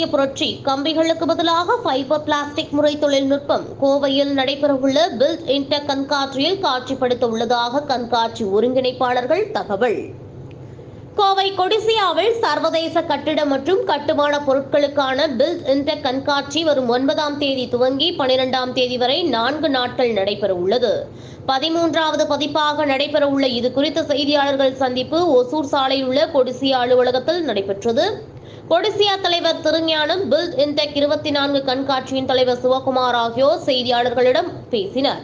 புதிய புரட்சி. கம்பிகளுக்கு பதிலாக ஃபைபர் பிளாஸ்டிக் முறை தொழில்நுட்பம். கோவையில் நடைபெறவுள்ள பில்ட் இன்டெக் கண்காட்சியில் காட்சிப்படுத்த உள்ளதாக கண்காட்சி ஒருங்கிணைப்பாளர்கள் தகவல். கோவை கொடிசியாவில் சர்வதேச கட்டிட மற்றும் கட்டுமான பொருட்களுக்கான பில்ட் இன்டெக் கண்காட்சி வரும் ஒன்பதாம் தேதி துவங்கி பனிரெண்டாம் தேதி வரை நான்கு நாட்கள் நடைபெற உள்ளது பதிமூன்றாவது பதிப்பாக நடைபெற உள்ள இது குறித்த செய்தியாளர்கள் சந்திப்பு ஒசூர் சாலையில் உள்ள கொடிசியா அலுவலகத்தில் நடைபெற்றது. கொடிசியா தலைவர் திருஞானம் பில்ட் இன்டெக் இருபத்தி நான்கு கண்காட்சியின் தலைவர் சிவகுமார் ஆகியோர் செய்தியாளர்களிடம் பேசினர்.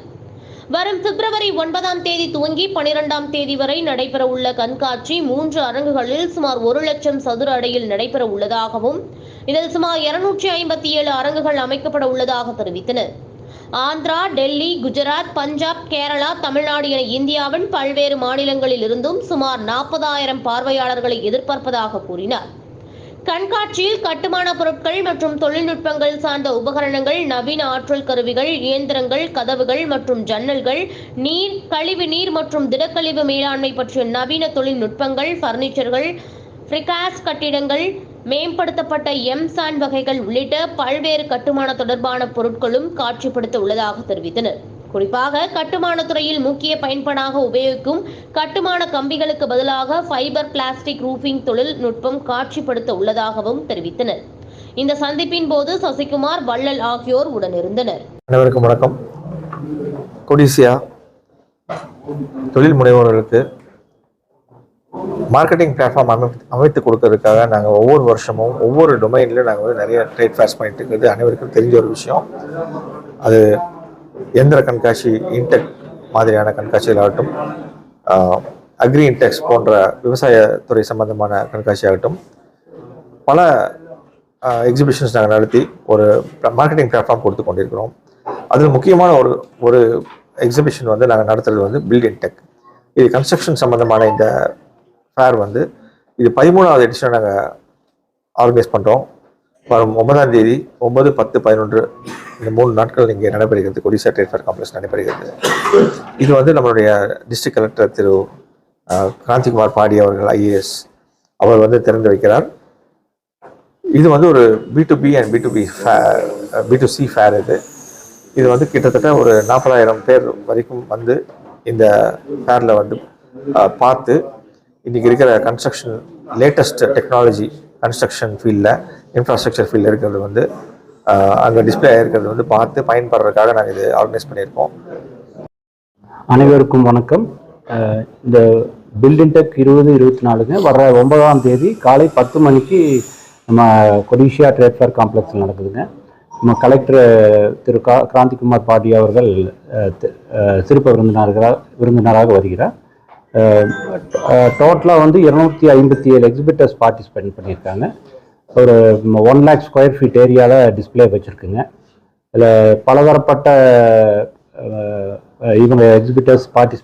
வரும் பிப்ரவரி ஒன்பதாம் தேதி துவங்கி பனிரெண்டாம் தேதி வரை நடைபெற உள்ள கண்காட்சி மூன்று அரங்குகளில் சுமார் ஒரு லட்சம் சதுர அடியில் நடைபெற உள்ளதாகவும் இதில் சுமார் இருநூற்றி ஐம்பத்தி ஏழு அரங்குகள் அமைக்கப்பட உள்ளதாக தெரிவித்தனர். ஆந்திரா டெல்லி குஜராத் பஞ்சாப் கேரளா தமிழ்நாடு என இந்தியாவின் பல்வேறு மாநிலங்களில் இருந்தும் சுமார் நாற்பதாயிரம் பார்வையாளர்களை எதிர்பார்ப்பதாக கூறினார். கண்காட்சியில் கட்டுமான பொருட்கள் மற்றும் தொழில்நுட்பங்கள் சார்ந்த உபகரணங்கள் நவீன ஆற்றல் கருவிகள் இயந்திரங்கள் கதவுகள் மற்றும் ஜன்னல்கள் நீர் கழிவு நீர் மற்றும் திடக்கழிவு மேலாண்மை பற்றிய நவீன தொழில்நுட்பங்கள் பர்னிச்சர்கள் ஃப்ரிகாஸ் கட்டிடங்கள் மேம்படுத்தப்பட்ட எம்சான் வகைகள் உள்ளிட்ட பல்வேறு கட்டுமான தொடர்பான பொருட்களும் காட்சிப்படுத்த உள்ளதாக தெரிவித்தனர். குறிப்பாக கட்டுமான துறையில் முக்கிய பயன்பாடாக உபயோகிக்கும் கட்டுமான கம்பிகளுக்கு பதிலாக ஃபைபர் பிளாஸ்டிக் ரூஃபிங் தொழில்நுட்பம் காட்சிப்படுத்த உள்ளதாகவும் தெரிவித்தனர். இந்த சந்திப்பின் போது சசிகுமார் வள்ளல் ஆகியோர் உடனிருந்தனர். அனைவருக்கும் வணக்கம். கொடிசியா தொழில் முனைவோர்களுக்கு மார்க்கெட்டிங் பிளாட்ஃபார்ம் அமை அமைத்து கொடுக்கறதுக்காக நாங்கள் ஒவ்வொரு வருஷமும் ஒவ்வொரு டொமைன்லையும் நாங்கள் வந்து நிறைய ட்ரேட் ஃபேர்ஸ் பண்ணிட்டு இருக்கிறது அனைவருக்கும் தெரிஞ்ச ஒரு விஷயம். அது எந்திர கண்காட்சி இன்டெக் மாதிரியான கண்காட்சிகள் ஆகட்டும் அக்ரி இன்டெக்ஸ் போன்ற விவசாயத்துறை சம்பந்தமான கண்காட்சி ஆகட்டும் பல எக்ஸிபிஷன்ஸ் நாங்கள் நடத்தி ஒரு மார்க்கெட்டிங் பிளாட்ஃபார்ம் கொடுத்து கொண்டிருக்கிறோம். அதில் முக்கியமான ஒரு ஒரு எக்ஸிபிஷன் வந்து நாங்கள் நடத்துறது வந்து பில்டிங் டெக் இது கன்ஸ்ட்ரக்ஷன் சம்மந்தமான இந்த ஃபேர் வந்து இது பதிமூணாவது எடிஷன் நாங்கள் ஆர்கனைஸ் பண்ணுறோம் வரும் ஒன்பதாம் தேதி ஒன்பது பத்து பதினொன்று இந்த மூணு நாட்கள் இங்கே நடைபெறுகிறது ஒடிசா ட்ரேட் காம்ப்ளெக்ஸ் நடைபெறுகிறது. இது வந்து நம்மளுடைய டிஸ்ட்ரிக்ட் கலெக்டர் திரு கிராந்திகுமார் பாடி அவர்கள் ஐஏஎஸ் அவர் வந்து திறந்து வைக்கிறார். இது வந்து ஒரு B to B and B to B B to C fair இது. இது வந்து கிட்டத்தட்ட ஒரு நாற்பதாயிரம் பேர் வரைக்கும் வந்து இந்த ஃபேரில் வந்து பார்த்து இன்றைக்கி இருக்கிற கன்ஸ்ட்ரக்ஷன் லேட்டஸ்ட் டெக்னாலஜி கன்ஸ்ட்ரக்ஷன் ஃபீல்டில் இன்ஃப்ராஸ்ட்ரக்சர் ஃபீல்டில் இருக்கிறது வந்து அங்கே டிஸ்பிளே ஆகிருக்கிறது வந்து பார்த்து பயன்படுறதுக்காக நாங்கள் இது ஆர்கனைஸ் பண்ணியிருக்கோம். அனைவருக்கும் வணக்கம். இந்த பில்டிங் டெக் இருபது இருபத்தி நாலுங்க வர்ற ஒன்பதாம் தேதி காலை பத்து மணிக்கு நம்ம கொடிஷியா ட்ரேட் ஃபேர் காம்ப்ளெக்ஸில் நடக்குதுங்க. நம்ம கலெக்டர் திரு கா கிராந்திகுமார் பாட்டி அவர்கள் சிறப்பு விருந்தினராக விருந்தினராக வருகிறார். டோட்டலாக வந்து இருநூற்றி ஐம்பத்தி ஏழு எக்ஸிபிட்டர்ஸ் பார்ட்டிசிபேட் பண்ணியிருக்காங்க. ஒரு ஒன் லேக் ஸ்கொயர் ஃபீட் ஏரியாவில் டிஸ்ப்ளே வச்சுருக்குங்க. இதில் பலதரப்பட்ட இவங்க எக்ஸிபிட்டர்ஸ் பார்ட்டிசிபேட்